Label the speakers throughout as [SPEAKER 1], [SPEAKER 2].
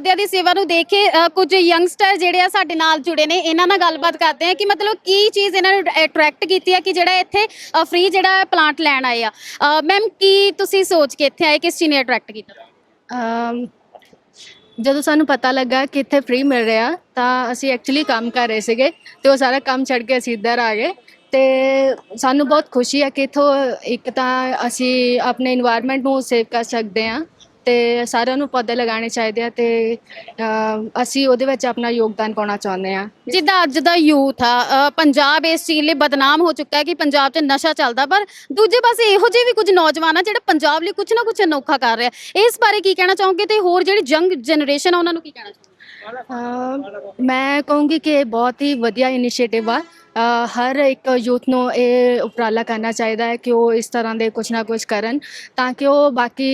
[SPEAKER 1] ਪੌਦਿਆਂ ਦੀ ਸੇਵਾ ਨੂੰ ਦੇਖ ਕੇ ਕੁਝ ਯੰਗਸਟਰ ਜਿਹੜੇ ਆ ਸਾਡੇ ਨਾਲ ਜੁੜੇ ਨੇ, ਇਹਨਾਂ ਨਾਲ ਗੱਲਬਾਤ ਕਰਦੇ ਆ ਕਿ ਮਤਲਬ ਕੀ ਚੀਜ਼ ਇਹਨਾਂ ਨੂੰ ਅਟਰੈਕਟ ਕੀਤੀ ਆ ਕਿ ਜਿਹੜਾ ਇੱਥੇ ਫ੍ਰੀ ਜਿਹੜਾ ਪਲਾਂਟ ਲੈਣ ਆਏ ਆ। ਮੈਮ ਕੀ ਤੁਸੀਂ ਸੋਚ ਕੇ ਇੱਥੇ ਆਏ, ਕਿਸ ਚੀਜ਼ ਨੇ ਅਟਰੈਕਟ ਕੀਤਾ?
[SPEAKER 2] ਜਦੋਂ ਸਾਨੂੰ ਪਤਾ ਲੱਗਾ ਕਿ ਇੱਥੇ ਫ੍ਰੀ ਮਿਲ ਰਿਹਾ, ਤਾਂ ਅਸੀਂ ਐਕਚੁਅਲੀ ਕੰਮ ਕਰ ਰਹੇ ਸੀਗੇ ਤੇ ਉਹ ਸਾਰਾ ਕੰਮ ਛੱਡ ਕੇ ਅਸੀਂ ਇੱਧਰ ਆ ਗਏ ਤੇ ਸਾਨੂੰ ਬਹੁਤ ਖੁਸ਼ੀ ਆ ਕਿ ਇੱਥੋਂ ਇੱਕ ਤਾਂ ਅਸੀਂ ਆਪਣੇ এনवायरमेंट ਨੂੰ ਸੇਵ ਕਰ ਸਕਦੇ ਹਾਂ। ਤੇ ਸਾਰਿਆਂ ਨੂੰ ਪੌਦੇ ਲਗਾਉਣੇ ਚਾਹੀਦੇ ਆ ਤੇ ਅਮ ਅਸੀਂ ਉਹਦੇ ਵਿੱਚ ਆਪਣਾ ਯੋਗਦਾਨ ਪਾਉਣਾ ਚਾਹੁੰਦੇ ਹਾਂ।
[SPEAKER 1] ਜਿੱਦਾਂ ਅੱਜ ਦਾ ਯੂਥ ਆ ਅ, ਪੰਜਾਬ ਇਸ ਚੀਜ਼ ਲਈ ਬਦਨਾਮ ਹੋ ਚੁੱਕਾ ਹੈ ਕਿ ਪੰਜਾਬ 'ਚ ਨਸ਼ਾ ਚੱਲਦਾ ਪਰ ਦੂਜੇ ਪਾਸੇ ਇਹੋ ਜਿਹੇ ਵੀ ਕੁਝ ਨੌਜਵਾਨ ਆ ਜਿਹੜੇ ਪੰਜਾਬ ਲਈ ਕੁਝ ਨਾ ਕੁਝ ਅਨੋਖਾ ਕਰ ਰਿਹਾ ਇਸ ਬਾਰੇ ਕੀ ਕਹਿਣਾ ਚਾਹੋਗੇ ਤੇ ਹੋਰ ਜਿਹੜੀ ਯੰਗ ਜਨਰੇਸ਼ਨ ਆ ਉਹਨਾਂ ਨੂੰ ਕੀ ਕਹਿਣਾ ਚਾਹੋਗੇ?
[SPEAKER 2] ਮੈਂ ਕਹੂੰਗੀ ਕਿ ਇਹ ਬਹੁਤ ਹੀ ਵਧੀਆ ਇਨੀਸ਼ੀਏਟਿਵ ਆ। ਹਰ ਇੱਕ ਯੂਥ ਨੂੰ ਇਹ ਉਪਰਾਲਾ ਕਰਨਾ ਚਾਹੀਦਾ ਹੈ ਕਿ ਉਹ ਇਸ ਤਰ੍ਹਾਂ ਦੇ ਕੁਝ ਨਾ ਕੁਝ ਕਰਨ ਤਾਂ ਕਿ ਉਹ ਬਾਕੀ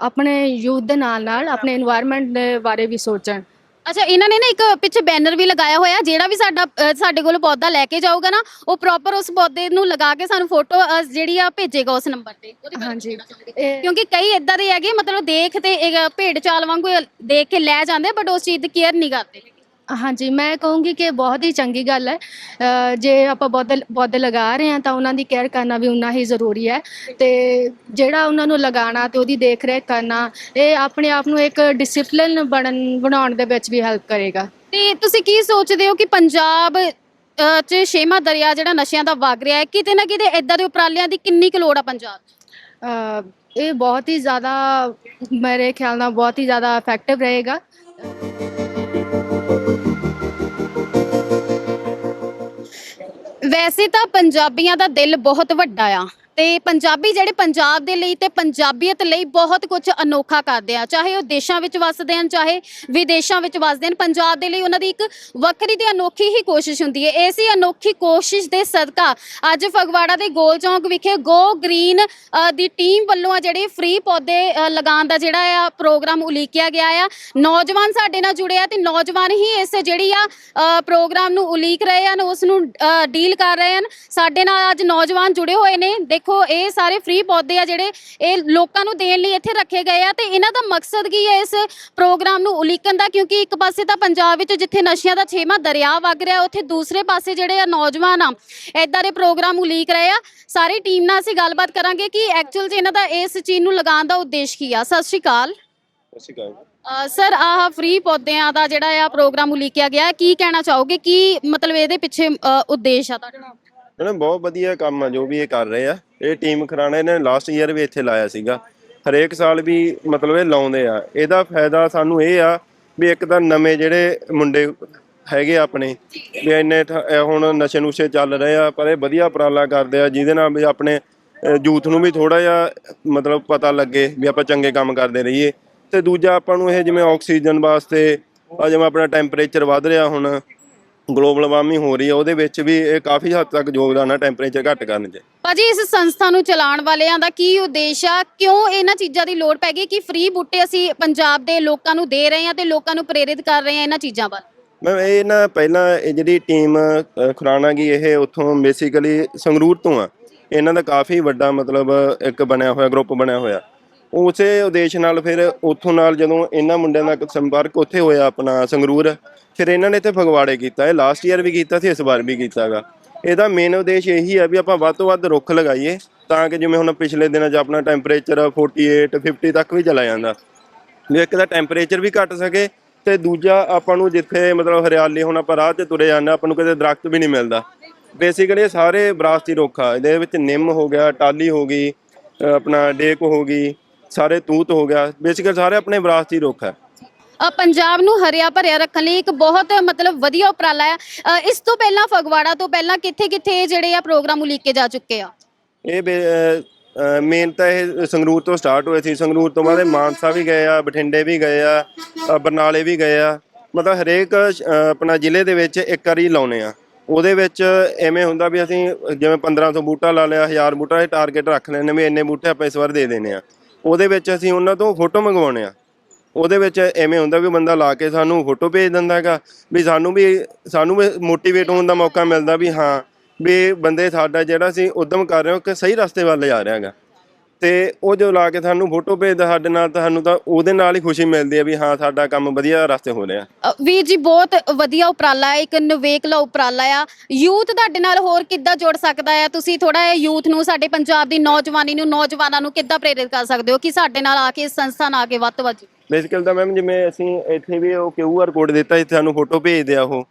[SPEAKER 2] ਆਪਣੇ ਯੂਥ ਦੇ ਨਾਲ ਨਾਲ ਆਪਣੇ এনवायरमेंट ਦੇ ਬਾਰੇ ਵੀ ਸੋਚਣ।
[SPEAKER 1] ਅੱਛਾ ਇਹਨਾਂ ਨੇ ਨਾ ਇੱਕ ਪਿੱਛੇ ਬੈਨਰ ਵੀ ਲਗਾਇਆ ਹੋਇਆ ਜਿਹੜਾ ਵੀ ਸਾਡਾ ਅ, ਸਾਡੇ ਕੋਲ ਪੌਦਾ ਲੈ ਕੇ ਜਾਊਗਾ ਨਾ ਉਹ ਪ੍ਰੋਪਰ ਉਸ ਪੌਦੇ ਨੂੰ ਲਗਾ ਕੇ ਸਾਨੂੰ ਫੋਟੋ ਜਿਹੜੀ ਆ ਭੇਜੇਗਾ ਉਸ ਨੰਬਰ ਤੇ ਉਹਦੇ ਬਾਰੇ
[SPEAKER 2] ਹਾਂਜੀ।
[SPEAKER 1] ਚਾਹੋਗੇ?
[SPEAKER 2] ਇਹ
[SPEAKER 1] ਕਿਉਂਕਿ ਕਈ ਇਦਾਂ ਦੇ ਹੈਗੇ ਮਤਲਬ ਦੇਖ ਤੇ ਇੱਕ ਭੇਡ ਚਾਲ ਵਾਂਗੂ ਦੇਖ ਕੇ ਲੈ ਜਾਂਦੇ ਬਟ ਉਸ ਚੀਜ਼ ਦੀ ਕੇਅਰ ਨਹੀਂ ਕਰਦੇ
[SPEAKER 2] ਹਾਂਜੀ ਮੈਂ ਕਹੂੰਗੀ ਕਿ ਬਹੁਤ ਹੀ ਚੰਗੀ ਗੱਲ ਹੈ। ਅ, ਜੇ ਆਪਾਂ ਪੌਦੇ ਪੌਦੇ ਲਗਾ ਰਹੇ ਹਾਂ ਤਾਂ ਉਹਨਾਂ ਦੀ ਕੇਅਰ ਕਰਨਾ ਵੀ ਉਨਾ ਹੀ ਜ਼ਰੂਰੀ ਹੈ ਤੇ ਜਿਹੜਾ ਉਹਨਾਂ ਨੂੰ ਲਗਾਉਣਾ ਤੇ ਉਹਦੀ ਦੇਖ ਰੇਖ ਕਰਨਾ ਇਹ ਆਪਣੇ ਆਪ ਨੂੰ ਇੱਕ ਡਿਸਪਲਿਨ ਬਣਨ ਬਣਾਉਣ ਦੇ ਵਿੱਚ ਵੀ ਹੈਲਪ ਕਰੇਗਾ।
[SPEAKER 1] ਤੇ ਤੁਸੀਂ ਕੀ ਸੋਚਦੇ ਹੋ ਕਿ ਪੰਜਾਬ ਅ, ਚ ਛੇਵਾਂ ਦਰਿਆ ਜਿਹੜਾ ਨਸ਼ਿਆਂ ਦਾ ਵਗ ਰਿਹਾ ਹੈ ਕਿਤੇ ਨਾ ਕਿਤੇ ਇਦਾਂ ਦੇ ਉਪਰਾਲਿਆਂ ਦੀ ਕਿੰਨੀ ਕੁ ਲੋੜ ਆ ਪੰਜਾਬ 'ਚ?
[SPEAKER 2] ਅ, ਇਹ ਬਹੁਤ ਹੀ ਜ਼ਿਆਦਾ ਮੇਰੇ ਖਿਆਲ ਨਾਲ ਬਹੁਤ ਹੀ ਜ਼ਿਆਦਾ ਇਫੈਕਟਿਵ ਰਹੇਗਾ।
[SPEAKER 1] ਵੈਸੇ ਤਾਂ ਪੰਜਾਬੀਆਂ ਦਾ ਦਿਲ ਬਹੁਤ ਵੱਡਾ ਆ। ਤੇ ਪੰਜਾਬੀ ਜਿਹੜੇ ਪੰਜਾਬ ਦੇ ਲਈ ਤੇ ਪੰਜਾਬੀਅਤ ਲਈ ਬਹੁਤ ਕੁਝ ਅਨੋਖਾ ਕਰਦੇ ਆ। ਚਾਹੇ ਉਹ ਦੇਸ਼ਾਂ ਵਿੱਚ ਵੱਸਦੇ ਹਨ, ਚਾਹੇ ਵਿਦੇਸ਼ਾਂ ਵਿੱਚ ਵੱਸਦੇ ਹਨ, ਪੰਜਾਬ ਦੇ ਲਈ ਉਹਨਾਂ ਦੀ ਇੱਕ ਵੱਖਰੀ ਤੇ ਅਨੋਖੀ ਹੀ ਕੋਸ਼ਿਸ਼ ਹੁੰਦੀ ਹੈ। ਇਸੇ ਅਨੋਖੀ ਕੋਸ਼ਿਸ਼ ਦੇ ਸਦਕਾ ਅੱਜ ਫਗਵਾੜਾ ਦੇ ਗੋਲ ਚੌਂਕ ਵਿਖੇ ਗੋ ਗ੍ਰੀਨ ਦੀ ਟੀਮ ਵੱਲੋਂ ਆ ਜਿਹੜੇ ਫ੍ਰੀ ਪੌਦੇ ਲਗਾਉਣ ਦਾ ਜਿਹੜਾ ਆ ਪ੍ਰੋਗਰਾਮ ਉਲੀਕਿਆ ਗਿਆ ਆ। ਨੌਜਵਾਨ ਸਾਡੇ ਨਾਲ ਜੁੜੇ ਆ ਤੇ ਨੌਜਵਾਨ ਹੀ ਇਸ ਜਿਹੜੀ ਆ ਪ੍ਰੋਗਰਾਮ ਨੂੰ ਉਲੀਕ ਰਹੇ ਹਨ, ਉਸ ਨੂੰ ਡੀਲ ਕਰ ਰਹੇ ਹਨ। ਸਾਡੇ ਨਾਲ ਅੱਜ ਨੌਜਵਾਨ ਜੁੜੇ ਹੋਏ ਨੇ। ਦੇਖੋ ਇਹ ਸਾਰੇ ਫ੍ਰੀ ਪੌਦੇ ਆ ਜਿਹੜੇ ਇਹ ਲੋਕਾਂ ਨੂੰ ਦੇਣ ਲਈ ਇੱਥੇ ਰੱਖੇ ਗਏ ਆ ਤੇ ਇਹਨਾਂ ਦਾ ਮਕਸਦ ਕੀ ਹੈ ਇਸ ਪ੍ਰੋਗਰਾਮ ਨੂੰ ਉਲੀਕਣ ਦਾ? ਕਿਉਂਕਿ ਇੱਕ ਪਾਸੇ ਤਾਂ ਪੰਜਾਬ ਵਿੱਚ ਜਿੱਥੇ ਨਸ਼ਿਆਂ ਦਾ ਛੇਵਾਂ ਦਰਿਆ ਵਗ ਰਿਹਾ ਉੱਥੇ ਦੂਸਰੇ ਪਾਸੇ ਜਿਹੜੇ ਆ ਨੌਜਵਾਨ ਆ ਇਦਾਂ ਦੇ ਪ੍ਰੋਗਰਾਮ ਉਲੀਕ ਰਹੇ ਆ। ਸਾਰੀ ਟੀਮ ਨਾਲ ਅਸੀਂ ਗੱਲਬਾਤ ਕਰਾਂਗੇ ਕਿ ਐਕਚੁਅਲ 'ਚ ਇਹਨਾਂ ਦਾ ਇਸ ਚੀਜ਼ ਨੂੰ ਲਗਾਉਣ ਦਾ ਉਦੇਸ਼ ਕੀ ਆ। ਸਤਿ ਸ਼੍ਰੀ ਅਕਾਲ। ਸਰ ਆਹ ਫ੍ਰੀ ਪੌਦਿਆਂ ਦਾ ਜਿਹੜਾ ਆ ਪ੍ਰੋਗਰਾਮ ਉਲੀਕਿਆ ਗਿਆ ਕੀ ਕਹਿਣਾ ਚਾਹੋਗੇ? ਕੀ ਮਤਲਬ ਇਹਦੇ ਪਿੱਛੇ ਅ, ਉਦੇਸ਼ ਆ ਤੁਹਾਡਾ?
[SPEAKER 3] ਇਹਨਾਂ ਬਹੁਤ ਵਧੀਆ ਕੰਮ ਆ, ਜੋ ਵੀ ਇਹ ਕਰ ਰਹੇ ਆ। ਇਹ ਟੀਮ ਖਰਾਣਾ ਨੇ ਲਾਸਟ ਈਅਰ ਵੀ ਇੱਥੇ ਲਾਇਆ ਸੀਗਾ। ਹਰੇਕ ਸਾਲ ਵੀ ਮਤਲਬ ਇਹ ਲਾਉਂਦੇ ਆ। ਇਹਦਾ ਫਾਇਦਾ ਸਾਨੂੰ ਇਹ ਆ ਵੀ ਇੱਕ ਤਾਂ ਨਵੇਂ ਜਿਹੜੇ ਮੁੰਡੇ ਹੈਗੇ ਆ ਆਪਣੇ, ਵੀ ਇੰਨੇ ਹੁਣ ਨਸ਼ੇ ਨੁਸ਼ੇ ਚੱਲ ਰਹੇ ਆ, ਪਰ ਇਹ ਵਧੀਆ ਉਪਰਾਲਾ ਕਰਦੇ ਆ, ਜਿਹਦੇ ਨਾਲ ਵੀ ਆਪਣੇ ਯੂਥ ਨੂੰ ਵੀ ਥੋੜਾ ਜਿਹਾ ਮਤਲਬ ਪਤਾ ਲੱਗੇ ਵੀ ਆਪਾਂ ਚੰਗੇ ਕੰਮ ਕਰਦੇ ਰਹੀਏ। ਤੇ ਦੂਜਾ ਆਪਾਂ ਨੂੰ ਇਹ ਜਿਵੇਂ ਆਕਸੀਜਨ ਵਾਸਤੇ ਆ, ਜਿਵੇਂ ਆਪਣਾ ਟੈਂਪਰੇਚਰ ਵੱਧ ਰਿਹਾ ਹੁਣ ਗਲੋਬਲ ਵਾਰਮਿੰਗ ਹੋ ਰਹੀ ਹੈ ਉਹਦੇ ਵਿੱਚ ਵੀ ਇਹ ਕਾਫੀ ਹੱਦ ਤੱਕ ਯੋਗਦਾਨ ਆ ਟੈਂਪਰੇਚਰ ਘੱਟ ਕਰਨ 'ਚ
[SPEAKER 1] ਭਾਜੀ ਇਸ ਸੰਸਥਾ ਨੂੰ ਚਲਾਉਣ ਵਾਲਿਆਂ ਦਾ ਕੀ ਉਦੇਸ਼ ਆ? ਕਿਉਂ ਇਹਨਾਂ ਚੀਜ਼ਾਂ ਦੀ ਲੋੜ ਪੈ ਗਈ ਕਿ ਫ੍ਰੀ ਬੂਟੇ ਅਸੀਂ ਪੰਜਾਬ ਦੇ ਲੋਕਾਂ ਨੂੰ ਦੇ ਰਹੇ ਹਾਂ ਤੇ ਲੋਕਾਂ ਨੂੰ ਪ੍ਰੇਰਿਤ ਕਰ ਰਹੇ ਹਾਂ ਇਹਨਾਂ ਚੀਜ਼ਾਂ ਵੱਲ?
[SPEAKER 3] ਮੈਂ ਇਹ ਨਾ ਪਹਿਲਾਂ ਇਹ ਜਿਹੜੀ ਟੀਮ ਖੁਰਾਣਾ ਗੀ ਇਹ ਉੱਥੋਂ ਬੇਸਿਕਲੀ ਸੰਗਰੂਰ ਤੋਂ ਆ। ਇਹਨਾਂ ਦਾ ਕਾਫੀ ਵੱਡਾ ਮਤਲਬ ਇੱਕ ਬਣਿਆ ਹੋਇਆ ਗਰੁੱਪ ਬਣਿਆ ਹੋਇਆ। ਉਸੇ ਉਦੇਸ਼ ਨਾਲ ਫਿਰ ਉੱਥੋਂ ਨਾਲ ਜਦੋਂ ਇਹਨਾਂ ਮੁੰਡਿਆਂ ਦਾ ਸੰਪਰਕ ਉੱਥੇ ਹੋਇਆ ਆਪਣਾ ਸੰਗਰੂਰ ਫਿਰ ਇਹਨਾਂ ਨੇ ਇੱਥੇ ਫਗਵਾੜੇ ਕੀਤਾ। ਇਹ ਲਾਸਟ ਈਅਰ ਵੀ ਕੀਤਾ ਸੀ ਇਸ ਵਾਰ ਵੀ ਕੀਤਾਗਾ। ਇਹਦਾ ਮੇਨ ਉਦੇਸ਼ ਇਹੀ ਹੈ ਵੀ ਆਪਾਂ ਵੱਧ ਤੋਂ ਵੱਧ ਰੁੱਖ ਲਗਾਈਏ ਤਾਂ ਕਿ ਜਿਵੇਂ ਹੁਣ ਪਿਛਲੇ ਦਿਨਾਂ 'ਚ ਆਪਣਾ ਟੈਂਪਰੇਚਰ 48 50 ਤੱਕ ਵੀ ਚਲਾ ਜਾਂਦਾ। ਵੀ ਇੱਕ ਤਾਂ ਟੈਂਪਰੇਚਰ ਵੀ ਘਟ ਸਕੇ ਤੇ ਦੂਜਾ ਆਪਾਂ ਨੂੰ ਜਿੱਥੇ ਮਤਲਬ ਹਰਿਆਲੀ ਹੁਣ ਆਪਾਂ ਰਾਹ ਤੇ ਤੁਰੇ ਜਾਂਦੇ ਹਾਂ, ਆਪਾਂ ਨੂੰ ਕਿਤੇ ਦਰਖਤ ਵੀ ਨਹੀਂ ਮਿਲਦਾ। ਬੇਸਿਕਲੀ ਇਹ ਸਾਰੇ ਵਿਰਾਸਤੀ ਰੁੱਖ ਆ। ਇਹਦੇ ਵਿੱਚ ਨਿੰਮ ਹੋ ਗਿਆ ਟਾਲੀ ਹੋ ਗਈ ਆਪਣਾ ਡੇਕ ਹੋ ਗਈ ਸਾਰੇ ਤੂਤ ਹੋ ਗਿਆ। ਬੇਸਿਕਲੀ ਸਾਰੇ ਆਪਣੇ ਵਿਰਾਸਤੀ ਰੁੱਖ ਆ
[SPEAKER 1] ਅ, ਪੰਜਾਬ ਨੂੰ ਹਰਿਆ ਭਰਿਆ ਰੱਖਣ ਲਈ ਇੱਕ ਬਹੁਤ ਮਤਲਬ ਵਧੀਆ ਉਪਰਾਲਾ ਹੈ। ਅ, ਇਸ ਤੋਂ ਪਹਿਲਾਂ ਫਗਵਾੜਾ ਤੋਂ ਪਹਿਲਾਂ ਕਿੱਥੇ ਕਿੱਥੇ ਜਿਹੜੇ ਆ ਪ੍ਰੋਗਰਾਮ ਉਲੀਕੇ ਜਾ ਚੁੱਕੇ ਆ?
[SPEAKER 3] ਇਹ ਮੇਨ ਤਾਂ ਇਹ ਸੰਗਰੂਰ ਤੋਂ ਸਟਾਰਟ ਹੋਏ ਸੀ। ਸੰਗਰੂਰ ਤੋਂ ਬਾਅਦ ਇਹ ਮਾਨਸਾ ਵੀ ਗਏ ਆ ਬਠਿੰਡੇ ਵੀ ਗਏ ਆ ਅ, ਬਰਨਾਲੇ ਵੀ ਗਏ ਆ। ਮਤਲਬ ਹਰੇਕ ਅ, ਆਪਣਾ ਜ਼ਿਲ੍ਹੇ ਦੇ ਵਿੱਚ ਇੱਕ ਵਾਰੀ ਲਾਉਨੇ ਆ। ਉਹਦੇ ਵਿੱਚ ਐਵੇਂ ਹੁੰਦਾ ਵੀ ਅਸੀਂ ਜਿਵੇਂ 1500 ਬੂਟਾ ਲਾ ਲਿਆ 1000 ਬੂਟਾ ਦੇ ਟਾਰਗੇਟ ਰੱਖ ਲੈਣੇ ਵੀ ਇੰਨੇ ਬੂਟੇ ਆਪਾਂ ਇਸ ਵਾਰ ਦੇ ਦੇਣੇ ਆ। ਉਹਦੇ ਵਿੱਚ ਅਸੀਂ ਉਹਨਾਂ ਤੋਂ ਫੋਟੋ ਮੰਗਵਾਉਣੇ ਆ। ਉਹਦੇ ਵਿੱਚ ਐਵੇਂ ਹੁੰਦਾ ਵੀ ਬੰਦਾ ਲਾ ਕੇ ਸਾਨੂੰ ਫੋਟੋ ਭੇਜ ਦਿੰਦਾ ਹੈਗਾ, ਵੀ ਸਾਨੂੰ ਵੀ ਸਾਨੂੰ ਵੀ ਮੋਟੀਵੇਟ ਹੋਣ ਦਾ ਮੌਕਾ ਮਿਲਦਾ ਵੀ ਹਾਂ, ਵੀ ਬੰਦੇ ਸਾਡਾ ਜਿਹੜਾ ਸੀ ਉਦਮ ਕਰ ਰਹੇ ਹੋ ਕਿ ਸਹੀ ਰਸਤੇ ਵੱਲ ਜਾ ਰਿਹਾ ਹੈਗਾ। ਤੇ ਉਹ ਜੋ ਲਾ ਕੇ ਸਾਨੂੰ ਫੋਟੋ ਭੇਜਦਾ ਸਾਡੇ ਨਾਲ ਤੁਹਾਨੂੰ ਤਾਂ ਉਹਦੇ ਨਾਲ ਹੀ ਖੁਸ਼ੀ ਮਿਲਦੀ ਹੈ ਵੀ ਹਾਂ ਸਾਡਾ ਕੰਮ ਵਧੀਆ ਰਸਤੇ ਹੋ ਰਿਹਾ।
[SPEAKER 1] ਅ, ਵੀਰ ਜੀ ਬਹੁਤ ਵਧੀਆ ਉਪਰਾਲਾ ਹੈ ਇੱਕ ਨਿਵੇਕਲਾ ਉਪਰਾਲਾ ਆ। ਯੂਥ ਤੁਹਾਡੇ ਨਾਲ ਹੋਰ ਕਿੱਦਾਂ ਜੁੜ ਸਕਦਾ ਹੈ? ਤੁਸੀਂ ਥੋੜਾ ਜਿਹਾ ਯੂਥ ਨੂੰ ਸਾਡੇ ਪੰਜਾਬ ਦੀ ਨੌਜਵਾਨੀ ਨੂੰ ਨੌਜਵਾਨਾਂ ਨੂੰ ਕਿੱਦਾਂ ਪ੍ਰੇਰਿਤ ਕਰ ਸਕਦੇ ਹੋ ਕਿ ਸਾਡੇ ਨਾਲ ਆ ਕੇ ਇਸ ਸੰਸਥਾ ਨਾਲ ਆ ਕੇ ਵੱਧ ਤੋਂ ਵੱਧ?
[SPEAKER 3] ਬੇਸਿਕਲ ਤਾਂ ਮੈਮ ਜਿਵੇਂ ਅਸੀਂ ਇੱਥੇ ਵੀ ਉਹ ਕਿਊਆਰ ਕੋਡ ਦਿੱਤਾ ਇੱਥੇ ਸਾਨੂੰ ਫੋਟੋ ਭੇਜਦੇ ਆ ਉਹ।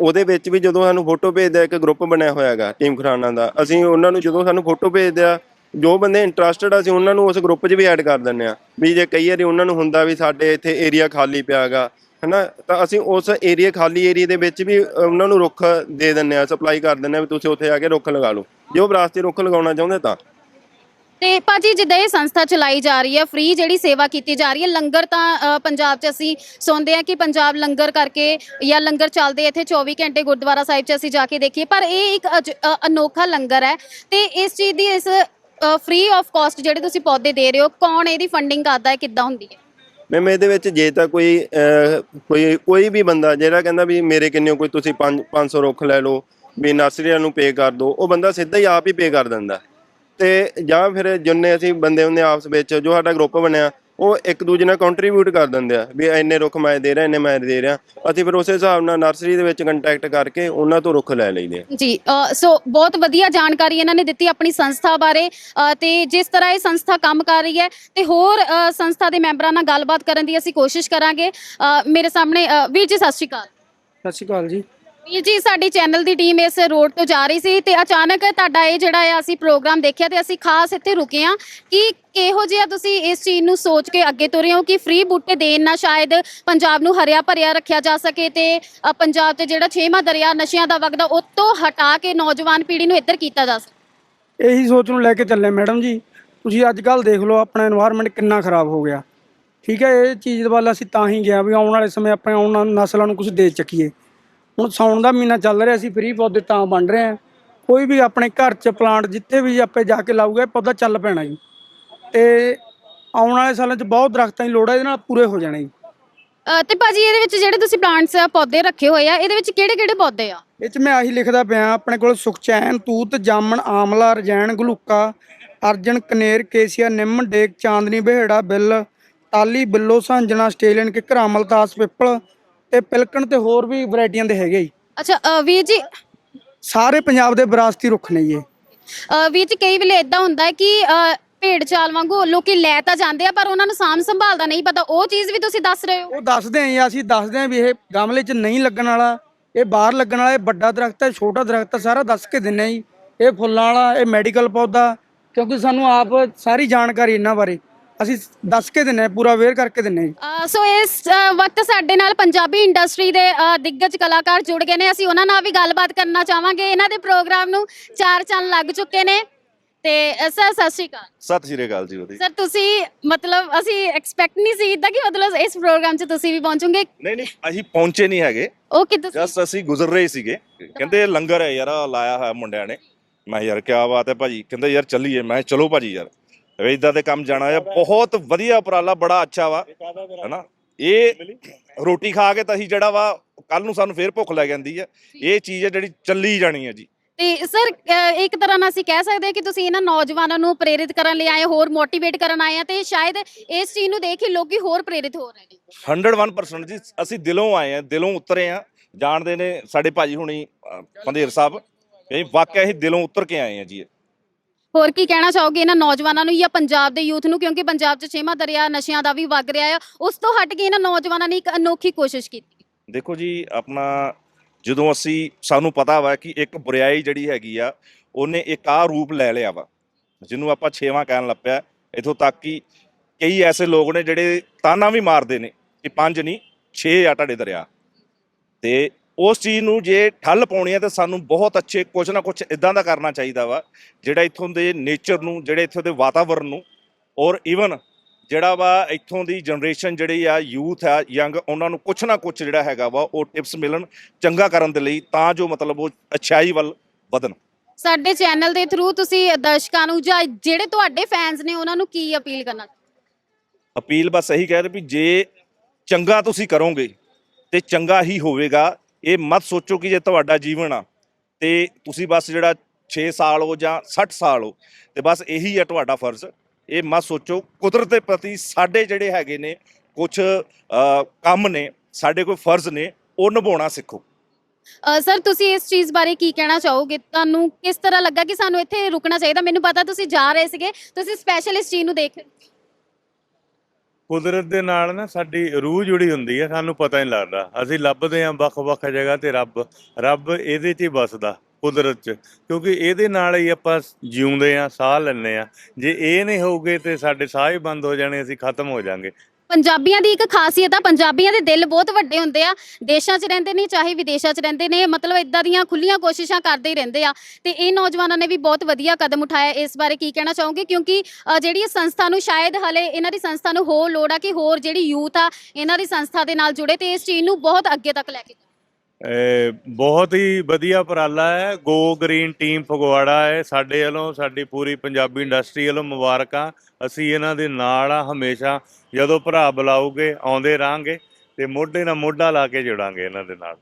[SPEAKER 3] ਉਹਦੇ ਵਿੱਚ ਵੀ ਜਦੋਂ ਸਾਨੂੰ ਫੋਟੋ ਭੇਜਦੇ ਆ ਇੱਕ ਗਰੁੱਪ ਬਣਿਆ ਹੋਇਆ ਹੈਗਾ ਟੀਮ ਖਰਾਨਾ ਦਾ। ਅਸੀਂ ਉਹਨਾਂ ਨੂੰ ਜਦੋਂ ਸਾਨੂੰ ਫੋਟੋ ਭੇਜਦੇ ਆ ਜੋ ਬੰਦੇ ਇੰਟਰਸਟਡ ਅਸੀਂ ਉਹਨਾਂ ਨੂੰ ਉਸ ਗਰੁੱਪ 'ਚ ਵੀ ਐਡ ਕਰ ਦਿੰਦੇ ਆ ਵੀ ਜੇ ਕਈ ਵਾਰੀ ਉਹਨਾਂ ਨੂੰ ਹੁੰਦਾ ਵੀ ਸਾਡੇ ਇੱਥੇ ਏਰੀਆ ਖਾਲੀ ਪਿਆ ਹੈਗਾ ਹਨਾ? ਤਾਂ ਅਸੀਂ ਉਸ ਏਰੀਆ ਖਾਲੀ ਏਰੀਆ ਦੇ ਵਿੱਚ ਵੀ ਉਹਨਾਂ ਨੂੰ ਰੁੱਖ ਦੇ ਦਿੰਦੇ ਆ ਸਪਲਾਈ ਕਰ ਦਿੰਦੇ ਆ ਵੀ ਤੁਸੀਂ ਉੱਥੇ ਆ ਕੇ ਰੁੱਖ ਲਗਾ ਲਓ। ਜੇ ਉਹ ਵਿਰਾਸਤੀ ਰੁੱਖ ਲਗਾਉਣਾ ਚਾਹੁੰਦੇ ਤਾਂ।
[SPEAKER 1] ਤੇ ਭਾਜੀ, ਜਿੱਦਾਂ ਇਹ ਸੰਸਥਾ ਚਲਾਈ ਜਾ ਰਹੀ ਹੈ ਫ੍ਰੀ ਜਿਹੜੀ ਸੇਵਾ ਕੀਤੀ ਜਾ ਰਹੀ ਹੈ, ਲੰਗਰ ਤਾਂ ਪੰਜਾਬ 'ਚ ਅਸੀਂ ਸੁਣਦੇ ਆ ਕਿ ਪੰਜਾਬ ਲੰਗਰ ਕਰਕੇ ਜਾਂ ਲੰਗਰ ਚੱਲਦੇ ਇੱਥੇ 24 ਘੰਟੇ ਗੁਰਦੁਆਰਾ ਸਾਹਿਬ 'ਚ ਅਸੀਂ ਜਾ ਕੇ ਦੇਖੀਏ, ਪਰ ਇਹ ਇੱਕ ਅਨੋਖਾ ਲੰਗਰ ਹੈ। ਤੇ ਇਸ ਚੀਜ਼ ਦੀ ਇਸ ਫ੍ਰੀ ਆਫ ਕਾਸਟ ਜਿਹੜੇ ਤੁਸੀਂ ਪੌਦੇ ਦੇ ਰਹੇ ਹੋ, ਕੌਣ ਇਹਦੀ ਫੰਡਿੰਗ ਕਰਦਾ ਹੈ, ਕਿੱਦਾਂ ਹੁੰਦੀ ਹੈ?
[SPEAKER 3] ਮੈਮ ਇਹਦੇ ਵਿੱਚ ਜੇ ਤਾਂ ਕੋਈ ਕੋਈ ਕੋਈ ਵੀ ਬੰਦਾ ਜਿਹੜਾ ਕਹਿੰਦਾ ਵੀ ਮੇਰੇ ਕਿੰਨੇ ਕੋਈ ਤੁਸੀਂ 5 500 ਰੁੱਖ ਲੈ ਲਓ, ਵੀ ਨਰਸਰੀਆਂ ਨੂੰ ਪੇ ਕਰ ਦਿਓ ਉਹ ਬੰਦਾ ਸਿੱਧਾ ਹੀ ਆਪ ਹੀ ਪੇ ਕਰ ਦਿੰਦਾ। ਤੇ ਜਾਂ ਫਿਰ ਜਿੰਨੇ ਅਸੀਂ ਬੰਦੇ ਹੁੰਦੇ ਆਪਸ ਵਿੱਚ, ਜੋ ਸਾਡਾ ਗਰੁੱਪ ਬਣਿਆ ਉਹ ਇੱਕ ਦੂਜੇ ਨਾਲ ਕੰਟਰੀਬਿਊਟ ਕਰ ਦਿੰਦੇ ਆ ਵੀ ਇੰਨੇ ਰੁੱਖ ਮੈਂ ਦੇ ਰਿਹਾ ਇੰਨੇ ਮੈਂ ਦੇ ਰਿਹਾ। ਅਸੀਂ ਫਿਰ ਉਸੇ ਹਿਸਾਬ ਨਾਲ ਨਰਸਰੀ ਦੇ ਵਿੱਚ ਕੰਟੈਕਟ ਕਰਕੇ ਉਹਨਾਂ ਤੋਂ ਰੁੱਖ ਲੈ ਲਈਦੇ ਆ।
[SPEAKER 1] ਜੀ ਸੋ ਬਹੁਤ ਵਧੀਆ ਜਾਣਕਾਰੀ ਇਹਨਾਂ ਨੇ ਦਿੱਤੀ ਆਪਣੀ ਸੰਸਥਾ ਬਾਰੇ। ਤੇ ਜਿਸ ਤਰ੍ਹਾਂ ਇਹ ਸੰਸਥਾ ਕੰਮ ਕਰ ਰਹੀ ਹੈ ਤੇ ਹੋਰ ਸੰਸਥਾ ਦੇ ਮੈਂਬਰਾਂ ਨਾਲ ਗੱਲਬਾਤ ਕਰਨ ਦੀ ਅਸੀਂ ਕੋਸ਼ਿਸ਼ ਕਰਾਂਗੇ। ਮੇਰੇ ਸਾਹਮਣੇ ਵੀਰ ਜੀ ਸਤਿ ਸ਼੍ਰੀ ਅਕਾਲ।
[SPEAKER 4] ਸਤਿ ਸ਼੍ਰੀ ਅਕਾਲ ਜੀ।
[SPEAKER 1] ਵੀਰ ਜੀ, ਸਾਡੀ ਚੈਨਲ ਦੀ ਟੀਮ ਇਸ ਰੋਡ ਤੋਂ ਜਾ ਰਹੀ ਸੀ ਤੇ ਅਚਾਨਕ ਤੁਹਾਡਾ ਇਹ ਜਿਹੜਾ ਆ ਅਸੀਂ ਪ੍ਰੋਗਰਾਮ ਦੇਖਿਆ ਤੇ ਅਸੀਂ ਖਾਸ ਇੱਥੇ ਰੁਕੇ ਆ ਕਿ ਕਿਹੋ ਜਿਹਾ ਤੁਸੀਂ ਇਸ ਚੀਜ਼ ਨੂੰ ਸੋਚ ਕੇ ਅੱਗੇ ਤੁਰੇ ਹੋ ਕਿ ਫ੍ਰੀ ਬੂਟੇ ਦੇਣ ਨਾਲ ਸ਼ਾਇਦ ਪੰਜਾਬ ਨੂੰ ਹਰਿਆ ਭਰਿਆ ਰੱਖਿਆ ਜਾ ਸਕੇ ਤੇ ਪੰਜਾਬ ਤੇ ਜਿਹੜਾ ਛੇਵਾਂ ਦਰਿਆ ਨਸ਼ਿਆਂ ਦਾ ਵਗਦਾ ਉਹ ਤੋਂ ਹਟਾ ਕੇ ਨੌਜਵਾਨ ਪੀੜ੍ਹੀ ਨੂੰ ਇੱਧਰ ਕੀਤਾ ਜਾ ਸਕੇ।
[SPEAKER 4] ਇਹੀ ਸੋਚ ਨੂੰ ਲੈ ਕੇ ਚੱਲੇ ਮੈਡਮ ਜੀ। ਤੁਸੀਂ ਅੱਜ ਕੱਲ ਦੇਖ ਲਓ ਆਪਣਾ এনवायरमेंट ਕਿੰਨਾ ਖਰਾਬ ਹੋ ਗਿਆ। ਠੀਕ ਹੈ, ਇਹ ਚੀਜ਼ ਵੱਲ ਅਸੀਂ ਤਾਂ ਹੀ ਗਿਆ ਵੀ ਆਉਣ ਵਾਲੇ ਸਮੇਂ ਆਪਾਂ ਉਹਨਾਂ ਨਸਲਾਂ ਨੂੰ ਕੁਝ ਦੇ ਚੱਕੀਏ। ਹੁਣ ਸਾਉਣ ਦਾ ਮਹੀਨਾ ਚੱਲ ਰਿਹਾ ਅਸੀਂ ਫ੍ਰੀ ਪੌਦੇ ਤਾਂ ਵੰਡ ਰਹੇ ਹਾਂ। ਕੋਈ ਵੀ ਆਪਣੇ ਘਰ 'ਚ ਪਲਾਂਟ ਜਿੱਥੇ ਵੀ ਆਪੇ ਜਾ ਕੇ ਲਾਊਗਾ ਪੌਦਾ ਚੱਲ ਪੈਣਾ ਜੀ। ਤੇ ਆਉਣ ਵਾਲੇ ਸਾਲਾਂ 'ਚ ਬਹੁਤ ਦਰਖਤਾਂ ਦੀ ਲੋੜ ਹੈ ਇਹਦੇ ਨਾਲ ਪੂਰੇ ਹੋ ਜਾਣੇ ਜੀ।
[SPEAKER 1] ਤੇ ਭਾਜੀ ਇਹਦੇ ਵਿੱਚ ਜਿਹੜੇ ਤੁਸੀਂ ਪਲਾਂਟਸ ਪੌਦੇ ਰੱਖੇ ਹੋਏ ਆ ਇਹਦੇ ਵਿੱਚ ਕਿਹੜੇ ਕਿਹੜੇ ਪੌਦੇ ਆ?
[SPEAKER 4] ਇਹ ਚ ਮੈਂ ਆਹੀ ਲਿਖਦਾ ਪਿਆ ਆਪਣੇ ਕੋਲ ਸੁਖਚੈਨ ਤੂਤ ਜਾਮਣ ਆਮਲਾ ਰਜੈਣ ਗਲੂਕਾ ਅਰਜਨ ਕਨੇਰ ਕੇਸੀਆ ਨਿੰਮ ਡੇਕ ਚਾਂਦਨੀ ਬਿਹੜਾ ਬਿੱਲ ਟਾਲੀ ਬਿੱਲੋ ਸਾਂਝਣਾ ਆਸਟ੍ਰੇਲੀਅਨ ਕਿੱਕਰ ਅਮਲਤਾਸ ਪਿੱਪਲ ਤੇ ਪਿਲਕਣ ਤੇ ਹੋਰ ਵੀ ਵੈਰਾਈਟੀਆਂ ਦੇ ਹੈਗੇ ਜੀ।
[SPEAKER 1] ਅੱਛਾ ਅ, ਵੀਰ ਜੀ
[SPEAKER 4] ਸਾਰੇ ਪੰਜਾਬ ਦੇ ਵਿਰਾਸਤੀ ਰੁੱਖ ਨੇ ਜੀ ਇਹ।
[SPEAKER 1] ਅ, ਵੀਰ ਜੀ ਕਈ ਵੇਲੇ ਇਦਾਂ ਹੁੰਦਾ ਹੈ ਕਿ ਅ, ਭੇਡ ਚਾਲ ਵਾਂਗੂ ਲੋਕੀ ਲੈ ਤਾਂ ਜਾਂਦੇ ਆ ਪਰ ਉਹਨਾਂ ਨੂੰ ਸਾਂਭ ਸੰਭਾਲ ਦਾ ਨਹੀਂ ਪਤਾ। ਉਹ ਚੀਜ਼ ਵੀ ਤੁਸੀਂ ਦੱਸ ਰਹੇ ਹੋ?
[SPEAKER 4] ਉਹ ਦੱਸਦੇ ਆਂ ਜੀ ਅਸੀਂ ਦੱਸਦੇ ਆਂ ਵੀ ਇਹ ਗਮਲੇ 'ਚ ਨਹੀਂ ਲੱਗਣ ਵਾਲਾ ਇਹ ਬਾਹਰ ਲੱਗਣ ਵਾਲਾ ਇਹ ਵੱਡਾ ਦਰਖਤ ਹੈ ਛੋਟਾ ਦਰਖਤ ਹੈ ਸਾਰਾ ਦੱਸ ਕੇ ਦਿੰਨੇ ਜੀ। ਇਹ ਫੁੱਲਾਂ ਵਾਲਾ ਇਹ ਮੈਡੀਕਲ ਪੌਦਾ ਕਿਉਂਕਿ ਸਾਨੂੰ ਆਪ ਸਾਰੀ ਜਾਣਕਾਰੀ ਇਹਨਾਂ ਬਾਰੇ। ਅਸੀਂ ਦੱਸ ਕੇ ਦਿੰਨੇ ਪੂਰਾ ਅਵੇਅਰ ਕਰਕੇ ਦਿੰਨੇ ਜੀ
[SPEAKER 1] ਅ, ਸੋ ਇਸ ਅ, ਵਕਤ ਸਾਡੇ ਨਾਲ ਪੰਜਾਬੀ ਇੰਡਸਟਰੀ ਦੇ ਅ, ਦਿੱਗਜ ਕਲਾਕਾਰ ਜੁੜ ਗਏ ਨੇ। ਅਸੀਂ ਉਹਨਾਂ ਨਾਲ ਵੀ ਗੱਲਬਾਤ ਕਰਨਾ ਚਾਹਾਂਗੇ। ਇਹਨਾਂ ਦੇ ਪ੍ਰੋਗਰਾਮ ਨੂੰ ਚਾਰ ਚੰਨ ਲੱਗ ਚੁੱਕੇ ਨੇ। ਤੇ ਅ, ਸਰ ਸਤਿ ਸ਼੍ਰੀ ਅਕਾਲ।
[SPEAKER 5] ਸਤਿ ਸ਼੍ਰੀ ਅਕਾਲ ਜੀ ਉਹਦੀ
[SPEAKER 1] ਸਰ ਤੁਸੀਂ ਮਤਲਬ ਅਸੀਂ ਐਕਸਪੈਕਟ ਨਹੀਂ ਸੀ ਇਦਾਂ ਕਿ ਮਤਲਬ ਇਸ ਪ੍ਰੋਗਰਾਮ 'ਚ ਤੁਸੀਂ ਵੀ ਪਹੁੰਚੋਗੇ?
[SPEAKER 5] ਨਹੀਂ ਨਹੀਂ ਅਸੀਂ ਪਹੁੰਚੇ ਨਹੀਂ ਹੈਗੇ।
[SPEAKER 1] ਉਹ ਕਿ ਤੁਸੀਂ
[SPEAKER 5] ਜਸਟ ਅਸੀਂ ਗੁਜ਼ਰ ਰਹੇ ਸੀਗੇ। ਕਹਿੰਦੇ ਲੰਗਰ ਹੈ ਯਾਰ ਆਹ ਲਾਇਆ ਹੋਇਆ ਮੁੰਡਿਆਂ ਨੇ। ਮੈਂ ਯਾਰ ਕੀ ਬਾਤ ਹੈ ਭਾਜੀ। ਕਹਿੰਦੇ ਯਾਰ ਚੱਲੀਏ। ਮੈਂ ਕਿਹਾ, ਚਲੋ ਭਾਜੀ ਯਾਰ। ਇਦਾਂ ਦੇ ਕੰਮ ਜਾਣਾ ਹੈ ਬਹੁਤ ਵਧੀਆ ਉਪਰਾਲਾ ਬੜਾ ਅੱਛਾ ਵਾ ਹੈਨਾ? ਇਹ ਰੋਟੀ ਖਾ ਕੇ ਤਾਂ ਅਸੀਂ ਜਿਹੜਾ ਵਾ ਕੱਲ ਨੂੰ ਸਾਨੂੰ ਫੇਰ ਭੁੱਖ ਲੱਗ ਜਾਂਦੀ ਹੈ ਇਹ ਚੀਜ਼ ਹੈ ਜਿਹੜੀ ਚੱਲੀ ਜਾਣੀ ਹੈ ਜੀ।
[SPEAKER 1] ਤੇ ਸਰ ਇੱਕ ਤਰ੍ਹਾਂ ਨਾਲ ਅਸੀਂ ਕਹਿ ਸਕਦੇ ਹਾਂ ਕਿ ਤੁਸੀਂ ਇਹਨਾਂ ਨੌਜਵਾਨਾਂ ਨੂੰ ਪ੍ਰੇਰਿਤ ਕਰਨ ਲਈ ਆਏ ਹੋਰ ਮੋਟੀਵੇਟ ਕਰਨ ਆਏ ਆ ਤੇ ਸ਼ਾਇਦ ਇਸ ਚੀਜ਼ ਨੂੰ ਦੇਖ ਕੇ ਲੋਕੀ ਹੋਰ ਪ੍ਰੇਰਿਤ ਹੋ ਰਹੇ ਨੇ।
[SPEAKER 5] 101% ਜੀ ਅਸੀਂ ਦਿਲੋਂ ਆਏ ਆ ਦਿਲੋਂ ਉਤਰੇ ਆ। ਜਾਣਦੇ ਨੇ ਸਾਡੇ ਭਾਜੀ ਹੁਣੀ ਪੰਧੇਰ ਸਾਹਿਬ ਇਹ ਵਾਕਿਆ ਹੀ ਦਿਲੋਂ ਉਤਰ ਕੇ ਆਏ ਆ ਜੀ।
[SPEAKER 1] ਹੋਰ ਕੀ ਕਹਿਣਾ ਚਾਹੋਗੇ ਇਹਨਾਂ ਨੌਜਵਾਨਾਂ ਨੂੰ ਜਾਂ ਪੰਜਾਬ ਦੇ ਯੂਥ ਨੂੰ? ਕਿਉਂਕਿ ਪੰਜਾਬ 'ਚ ਛੇਵਾਂ ਦਰਿਆ ਨਸ਼ਿਆਂ ਦਾ ਵੀ ਵਗ ਰਿਹਾ ਆ। ਉਸ ਤੋਂ ਹਟ ਕੇ ਇਹਨਾਂ ਨੌਜਵਾਨਾਂ ਨੇ ਇੱਕ ਅਨੋਖੀ ਕੋਸ਼ਿਸ਼ ਕੀਤੀ।
[SPEAKER 5] ਦੇਖੋ ਜੀ, ਆਪਣਾ ਜਦੋਂ ਅਸੀਂ, ਸਾਨੂੰ ਪਤਾ ਵਾ ਕਿ ਇੱਕ ਬੁਰਾਈ ਜਿਹੜੀ ਹੈਗੀ ਆ, ਉਹਨੇ ਇੱਕ ਆ ਰੂਪ ਲੈ ਲਿਆ ਵਾ, ਜਿਹਨੂੰ ਆਪਾਂ ਛੇਵਾਂ ਕਹਿਣ ਲੱਪਿਆ। ਇਥੋਂ ਤੱਕ ਕਿ ਕਈ ਐਸੇ ਲੋਕ ਨੇ ਜਿਹੜੇ ਤਾਨਾ ਵੀ ਮਾਰਦੇ ਨੇ ਕਿ ਪੰਜ ਨਹੀਂ 6 ਆ ਤੁਹਾਡੇ ਦਰਿਆ। ਤੇ ਉਸ ਚੀਜ਼ ਨੂੰ ਜੇ ਠੱਲ ਪਾਉਣੀ ਹੈ ਤਾਂ ਸਾਨੂੰ ਬਹੁਤ ਅੱਛੇ ਕੁਝ ਨਾ ਕੁਝ ਇਦਾਂ ਦਾ ਕਰਨਾ ਚਾਹੀਦਾ ਵਾ ਜਿਹੜਾ ਇੱਥੋਂ ਦੇ ਨੇਚਰ ਨੂੰ ਜਿਹੜੇ ਇੱਥੋਂ ਦੇ ਵਾਤਾਵਰਣ ਨੂੰ ਔਰ ਇਵਨ ਜਿਹੜਾ ਵਾ ਇੱਥੋਂ ਦੀ ਜਨਰੇਸ਼ਨ ਜਿਹੜੀ ਆ ਯੂਥ ਆ ਯੰਗ ਉਹਨਾਂ ਨੂੰ ਕੁਝ ਨਾ ਕੁਝ ਜਿਹੜਾ ਹੈਗਾ ਵਾ ਉਹ ਟਿਪਸ ਮਿਲਣ ਚੰਗਾ ਕਰਨ ਦੇ ਲਈ ਤਾਂ ਜੋ ਮਤਲਬ ਉਹ ਅੱਛਾਈ ਵੱਲ ਵਧਣ।
[SPEAKER 1] ਸਾਡੇ ਚੈਨਲ ਦੇ ਥਰੂ ਤੁਸੀਂ ਦਰਸ਼ਕਾਂ ਨੂੰ ਜਾਂ ਜਿਹੜੇ ਤੁਹਾਡੇ ਫੈਨਸ ਨੇ ਉਹਨਾਂ ਨੂੰ ਕੀ ਅਪੀਲ ਕਰਨਾ?
[SPEAKER 5] ਅਪੀਲ ਬਸ ਇਹੀ ਕਹਿ ਰਹੇ ਵੀ ਜੇ ਚੰਗਾ ਤੁਸੀਂ ਕਰੋਗੇ ਤੇ ਚੰਗਾ ਹੀ ਹੋਵੇਗਾ ਇਹ ਮਤ ਸੋਚੋ ਕਿ ਜੇ ਤੁਹਾਡਾ ਜੀਵਨ ਆ, ਤੇ ਤੁਸੀਂ ਬਸ ਜਿਹੜਾ 6 ਸਾਲ ਹੋ ਜਾਂ 60 ਸਾਲ ਹੋ, ਤੇ ਬਸ ਇਹੀ ਆ ਤੁਹਾਡਾ ਫਰਜ਼। ਇਹ ਮਤ ਸੋਚੋ, ਕੁਦਰਤ ਦੇ ਪ੍ਰਤੀ ਸਾਡੇ ਜਿਹੜੇ ਹੈਗੇ ਨੇ ਕੁਝ ਕੰਮ ਨੇ, ਸਾਡੇ ਕੋਈ ਫਰਜ਼ ਨੇ, ਉਹ ਨਿਭਾਉਣਾ ਸਿੱਖੋ।
[SPEAKER 1] ਸਰ, ਤੁਸੀਂ ਇਸ ਚੀਜ਼ ਬਾਰੇ ਕੀ ਕਹਿਣਾ ਚਾਹੋਗੇ? ਤੁਹਾਨੂੰ ਕਿਸ ਤਰ੍ਹਾਂ ਲੱਗਾ ਕਿ ਸਾਨੂੰ ਇੱਥੇ ਰੁਕਣਾ ਚਾਹੀਦਾ? ਮੈਨੂੰ ਪਤਾ ਤੁਸੀਂ ਜਾ ਰਹੇ ਸੀਗੇ, ਤੁਸੀਂ ਸਪੈਸ਼ਲ ਇਸ ਚੀਜ਼ ਨੂੰ ਦੇਖ
[SPEAKER 6] ਕੁਦਰਤ ਦੇ ਨਾਲ ਨਾ ਸਾਡੀ ਰੂਹ ਜੁੜੀ ਹੁੰਦੀ ਹੈ, ਸਾਨੂੰ ਪਤਾ ਨਹੀਂ ਲੱਗਦਾ। ਅਸੀਂ ਲੱਭਦੇ ਹਾਂ ਵੱਖ-ਵੱਖ ਜਗ੍ਹਾ ਤੇ ਰੱਬ ਰੱਬ ਇਹਦੇ 'ਚ ਹੀ ਵੱਸਦਾ, ਕੁਦਰਤ 'ਚ। ਕਿਉਂਕਿ ਇਹਦੇ ਨਾਲ ਹੀ ਆਪਾਂ ਜਿਉਂਦੇ ਆ ਸਾਹ ਲੈਂਦੇ ਆ ਜੇ ਇਹ ਨਹੀਂ ਹੋਊਗੇ ਤੇ ਸਾਡੇ ਸਾਹ ਹੀ ਬੰਦ ਹੋ ਜਾਣੇ, ਅਸੀਂ ਖਤਮ ਹੋ ਜਾਾਂਗੇ।
[SPEAKER 1] ਪੰਜਾਬੀਆਂ ਦੀ ਇੱਕ ਖਾਸੀਅਤ ਆ ਪੰਜਾਬੀਆਂ ਦੇ ਦਿਲ ਬਹੁਤ ਵੱਡੇ ਹੁੰਦੇ ਆ। ਦੇਸ਼ਾਂ 'ਚ ਰਹਿੰਦੇ ਨੇ ਚਾਹੇ ਵਿਦੇਸ਼ਾਂ 'ਚ ਰਹਿੰਦੇ ਨੇ ਮਤਲਬ ਇਦਾਂ ਦੀਆਂ ਖੁੱਲੀਆਂ ਕੋਸ਼ਿਸ਼ਾਂ ਕਰਦੇ ਹੀ ਰਹਿੰਦੇ ਆ। ਤੇ ਇਹ ਨੌਜਵਾਨਾਂ ਨੇ ਵੀ ਬਹੁਤ ਵਧੀਆ ਕਦਮ ਉਠਾਇਆ ਇਸ ਬਾਰੇ ਕੀ ਕਹਿਣਾ ਚਾਹੋਗੇ? ਕਿਉਂਕਿ ਅ, ਜਿਹੜੀ ਇਹ ਸੰਸਥਾ ਨੂੰ ਸ਼ਾਇਦ ਹਲੇ ਇਹਨਾਂ ਦੀ ਸੰਸਥਾ ਨੂੰ ਹੋਰ ਲੋੜ ਆ ਕਿ ਹੋਰ ਜਿਹੜੀ ਯੂਥ ਆ ਇਹਨਾਂ ਦੀ ਸੰਸਥਾ ਦੇ ਨਾਲ ਜੁੜੇ ਤੇ ਇਸ ਚੀਜ਼ ਨੂੰ ਬਹੁਤ ਅੱਗੇ ਤੱਕ ਲੈ ਕੇ ਜਾਣ।
[SPEAKER 6] ਇਹ ਬਹੁਤ ਹੀ ਵਧੀਆ ਉਪਰਾਲਾ ਹੈ। ਗੋ ਗ੍ਰੀਨ ਟੀਮ ਫਗਵਾੜਾ ਹੈ। ਸਾਡੇ ਵੱਲੋਂ ਸਾਡੀ ਪੂਰੀ ਪੰਜਾਬੀ ਇੰਡਸਟਰੀ ਵੱਲੋਂ ਮੁਬਾਰਕਾਂ। ਅਸੀਂ ਇਹਨਾਂ ਦੇ ਨਾਲ ਆ, ਹਮੇਸ਼ਾ ਜਦੋਂ ਭਰਾ ਬੁਲਾਓਗੇ ਆਉਂਦੇ ਰਾਂਗੇ ਤੇ ਮੋਢੇ ਨਾਲ ਮੋਢਾ ਲਾ ਕੇ ਜੁੜਾਂਗੇ ਇਹਨਾਂ ਦੇ ਨਾਲ।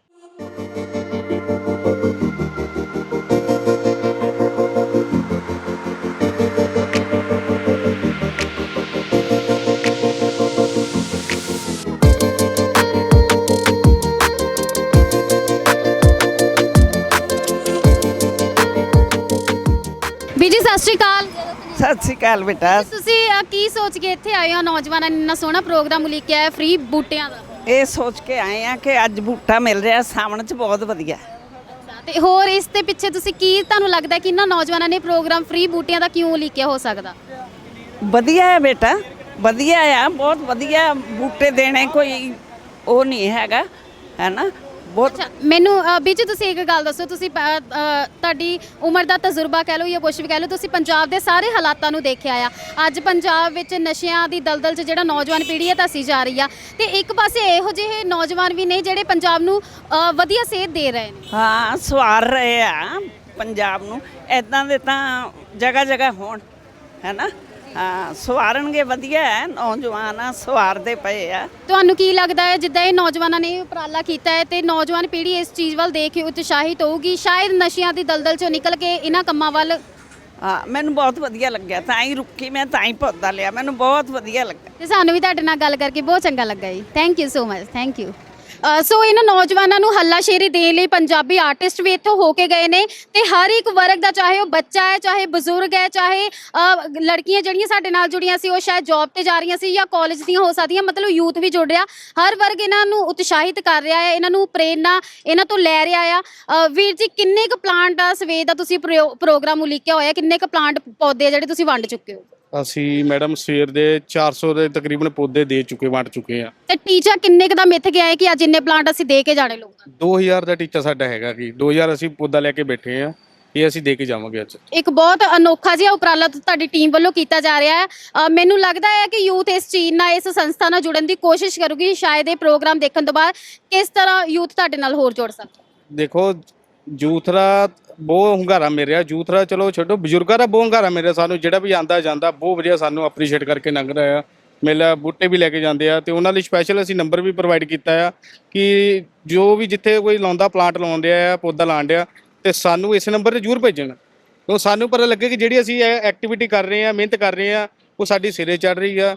[SPEAKER 1] ਸ੍ਰੀ ਅਕਾਲ
[SPEAKER 7] ਬੇਟਾ।
[SPEAKER 1] ਤੁਸੀਂ ਅ, ਕੀ ਸੋਚ ਕੇ ਇੱਥੇ ਆਏ ਹੋ? ਨੌਜਵਾਨਾਂ ਨੇ ਇੰਨਾ ਸੋਹਣਾ ਪ੍ਰੋਗਰਾਮ ਲਿਖਿਆ ਹੈ ਫ੍ਰੀ ਬੂਟਿਆਂ ਦਾ।
[SPEAKER 7] ਇਹ ਸੋਚ ਕੇ ਆਏ ਆ ਕਿ ਅੱਜ ਬੂਟਾ ਮਿਲ ਰਿਹਾ ਸਾਵਣ ਚ ਬਹੁਤ ਵਧੀਆ।
[SPEAKER 1] ਤੇ ਹੋਰ ਇਸ ਦੇ ਪਿੱਛੇ ਤੁਸੀਂ ਕੀ ਤੁਹਾਨੂੰ ਲੱਗਦਾ ਕਿ ਇਹਨਾਂ ਨੌਜਵਾਨਾਂ ਨੇ ਪ੍ਰੋਗਰਾਮ ਫ੍ਰੀ ਬੂਟਿਆਂ ਦਾ ਕਿਉਂ ਲਿਖਿਆ ਹੋ ਸਕਦਾ?
[SPEAKER 7] ਵਧੀਆ ਹੈ ਬੇਟਾ ਵਧੀਆ ਆ ਬਹੁਤ ਵਧੀਆ ਬੂਟੇ ਦੇਣੇ ਕੋਈ ਉਹ ਨਹੀਂ ਹੈਗਾ ਹੈ ਨਾ? ਬਹੁਤ
[SPEAKER 1] ਅੱਛਾ ਮੈਨੂੰ ਅ, ਬੀਜੀ ਤੁਸੀਂ ਇੱਕ ਗੱਲ ਦੱਸੋ ਤੁਸੀਂ ਪ- ਅ, ਤੁਹਾਡੀ ਉਮਰ ਦਾ ਤਜਰਬਾ ਕਹਿ ਲਓ ਜਾਂ ਕੁਝ ਵੀ ਕਹਿ ਲਓ ਤੁਸੀਂ ਪੰਜਾਬ ਦੇ ਸਾਰੇ ਹਾਲਾਤਾਂ ਨੂੰ ਦੇਖਿਆ ਆ। ਅੱਜ ਪੰਜਾਬ ਵਿੱਚ ਨਸ਼ਿਆਂ ਦੀ ਦਲਦਲ 'ਚ ਜਿਹੜਾ ਨੌਜਵਾਨ ਪੀੜ੍ਹੀ ਹੈ ਧੱਸੀ ਜਾ ਰਹੀ ਆ। ਤੇ ਇੱਕ ਪਾਸੇ ਇਹੋ ਜਿਹੇ ਨੌਜਵਾਨ ਵੀ ਨੇ ਜਿਹੜੇ ਪੰਜਾਬ ਨੂੰ ਅ, ਵਧੀਆ ਸੇਧ ਦੇ ਰਹੇ ਨੇ।
[SPEAKER 7] ਹਾਂ ਸਵਾਰ ਰਹੇ ਆ ਪੰਜਾਬ ਨੂੰ। ਐਦਾਂ ਦੇ ਤਾਂ ਜਗ੍ਹਾ ਜਗ੍ਹਾ ਹੋਣ ਹੈ ਨਾ? ਹਾਂ ਸਵਾਰਨਗੇ ਵਧੀਆ ਹੈ ਨੌਜਵਾਨ ਆ ਸਵਾਰਦੇ ਪਏ ਆ।
[SPEAKER 1] ਤੁਹਾਨੂੰ ਕੀ ਲੱਗਦਾ ਹੈ ਜਿੱਦਾਂ ਇਹ ਨੌਜਵਾਨਾਂ ਨੇ ਇਹ ਉਪਰਾਲਾ ਕੀਤਾ ਹੈ ਤੇ ਨੌਜਵਾਨ ਪੀੜ੍ਹੀ ਇਸ ਚੀਜ਼ ਵੱਲ ਦੇਖ ਕੇ ਉਤਸ਼ਾਹਿਤ ਹੋਊਗੀ? ਸ਼ਾਇਦ ਨਸ਼ਿਆਂ ਦੀ ਦਲਦਲ 'ਚੋਂ ਨਿਕਲ ਕੇ ਇਹਨਾਂ ਕੰਮਾਂ ਵੱਲ।
[SPEAKER 7] ਹਾਂ ਮੈਨੂੰ ਬਹੁਤ ਵਧੀਆ ਲੱਗਿਆ। ਤਾਂ ਹੀ ਰੁੱਕੀ ਮੈਂ ਤਾਂ ਹੀ ਪੌਦਾ ਲਿਆ ਮੈਨੂੰ ਬਹੁਤ ਵਧੀਆ ਲੱਗਾ
[SPEAKER 1] ਤੇ ਸਾਨੂੰ ਵੀ ਤੁਹਾਡੇ ਨਾਲ ਗੱਲ ਕਰਕੇ ਬਹੁਤ ਚੰਗਾ ਲੱਗਾ ਜੀ। Thank you so much thank you so ਇਹਨਾਂ ਨੌਜਵਾਨਾਂ ਨੂੰ ਹੱਲਾਸ਼ੇਰੀ ਦੇਣ ਲਈ ਪੰਜਾਬੀ ਆਰਟਿਸਟ ਵੀ ਇੱਥੋਂ ਹੋ ਕੇ ਗਏ ਨੇ ਤੇ ਹਰ ਇੱਕ ਵਰਗ ਦਾ ਚਾਹੇ ਉਹ ਬੱਚਾ ਹੈ ਚਾਹੇ ਬਜ਼ੁਰਗ ਹੈ ਚਾਹੇ ਅ, ਲੜਕੀਆਂ ਜਿਹੜੀਆਂ ਸਾਡੇ ਨਾਲ ਜੁੜੀਆਂ ਸੀ ਉਹ ਸ਼ਾਇਦ ਜੌਬ ਤੇ ਜਾ ਰਹੀਆਂ ਸੀ ਜਾਂ ਕਾਲਜ ਦੀਆਂ ਹੋ ਸਕਦੀਆਂ ਮਤਲਬ ਯੂਥ ਵੀ ਜੁੜ ਰਿਹਾ। ਹਰ ਵਰਗ ਇਹਨਾਂ ਨੂੰ ਉਤਸ਼ਾਹਿਤ ਕਰ ਰਿਹਾ ਹੈ ਇਹਨਾਂ ਨੂੰ ਪ੍ਰੇਰਨਾ ਇਹਨਾਂ ਤੋਂ ਲੈ ਰਿਹਾ ਆ। ਅ, ਵੀਰ ਜੀ ਕਿੰਨੇ ਕੁ ਪਲਾਂਟ ਆ ਸਵੇਰ ਦਾ ਤੁਸੀਂ ਪ੍ਰੋ- ਪ੍ਰੋਗਰਾਮ ਉਲੀਕਿਆ ਹੋਇਆ ਕਿੰਨੇ ਕੁ ਪਲਾਂਟ ਪੌਦੇ ਆ ਜਿਹੜੇ ਤੁਸੀਂ ਵੰਡ ਚੁੱਕੇ ਹੋ?
[SPEAKER 8] ਅਸੀਂ ਮੈਡਮ ਸਵੇਰ ਦੇ 400 ਦੇ ਤਕਰੀਬਨ ਪੌਦੇ ਦੇ ਚੁੱਕੇ ਵੰਡ ਚੁੱਕੇ ਆ।
[SPEAKER 1] ਤੇ ਟੀਚਾ ਕਿੰਨੇ ਕੁ ਦਾ ਮਿੱਥ ਗਿਆ ਹੈ ਕਿ ਅੱਜ ਇੰਨੇ ਪਲਾਂਟ ਅਸੀਂ ਦੇ ਕੇ ਜਾਣੇ ਲੋਕਾਂ ਨੂੰ?
[SPEAKER 8] 2000 ਦਾ ਟੀਚਾ ਸਾਡਾ ਹੈਗਾ ਕਿ 2000 ਅਸੀਂ ਪੌਦਾ ਲੈ ਕੇ ਬੈਠੇ ਆ ਇਹ ਅਸੀਂ ਦੇ ਕੇ ਜਾਵਾਂਗੇ ਅੱਜ।
[SPEAKER 1] ਇੱਕ ਬਹੁਤ ਅਨੋਖਾ ਜਿਹਾ ਉਪਰਾਲਾ ਤੁਹਾਡੀ ਟੀਮ ਵੱਲੋਂ ਕੀਤਾ ਜਾ ਰਿਹਾ ਹੈ। ਅ, ਮੈਨੂੰ ਲੱਗਦਾ ਹੈ ਕਿ ਯੂਥ ਇਸ ਚੀਜ਼ ਨਾਲ ਇਸ ਸੰਸਥਾ ਨਾਲ ਜੁੜਨ ਦੀ ਕੋਸ਼ਿਸ਼ ਕਰੂਗੀ ਸ਼ਾਇਦ ਇਹ ਪ੍ਰੋਗਰਾਮ ਦੇਖਣ ਤੋਂ ਬਾਅਦ ਕਿਸ ਤਰ੍ਹਾਂ ਯੂਥ ਤੁਹਾਡੇ ਨਾਲ ਹੋਰ ਜੁੜ ਸਕਦਾ
[SPEAKER 8] ਦੇਖੋ ਜੂਥਰਾ ਬਹੁਤ ਹੁੰਗਾਰਾ ਮਿਲ ਰਿਹਾ ਜੂਥਰਾ ਚਲੋ ਛੱਡੋ, ਬਜ਼ੁਰਗਾਂ ਦਾ ਬਹੁਤ ਹੁੰਗਾਰਾ ਮਿਲ ਰਿਹਾ ਸਾਨੂੰ, ਜਿਹੜਾ ਵੀ ਆਂਦਾ ਜਾਂਦਾ, ਬਹੁਤ ਵਧੀਆ ਸਾਨੂੰ ਅਪਰੀਸ਼ੀਏਟ ਕਰਕੇ ਲੰਘ ਰਿਹਾ ਆ। ਮੇਲਾ ਬੂਟੇ ਵੀ ਲੈ ਕੇ ਜਾਂਦੇ ਆ ਤੇ ਉਹਨਾਂ ਲਈ ਸਪੈਸ਼ਲ ਅਸੀਂ ਨੰਬਰ ਵੀ ਪ੍ਰੋਵਾਈਡ ਕੀਤਾ ਆ ਕਿ ਜੋ ਵੀ ਜਿੱਥੇ ਕੋਈ ਲਾਉਂਦਾ ਪਲਾਂਟ ਲਾਉਂਦੇ ਆ, ਪੌਦਾ ਲਾਉਂਦੇ ਆ ਤੇ ਸਾਨੂੰ ਇਸ ਨੰਬਰ ਤੇ ਜ਼ਰੂਰ ਭੇਜਣ। ਕਿਉਂ ਸਾਨੂੰ ਪਤਾ ਲੱਗੇ ਕਿ ਜਿਹੜੀ ਅਸੀਂ ਇਹ ਐਕਟੀਵਿਟੀ ਕਰ ਰਹੇ ਆ, ਮਿਹਨਤ ਕਰ ਰਹੇ ਆ, ਉਹ ਸਾਡੀ ਸਿਰੇ ਚੜ ਰਹੀ ਆ।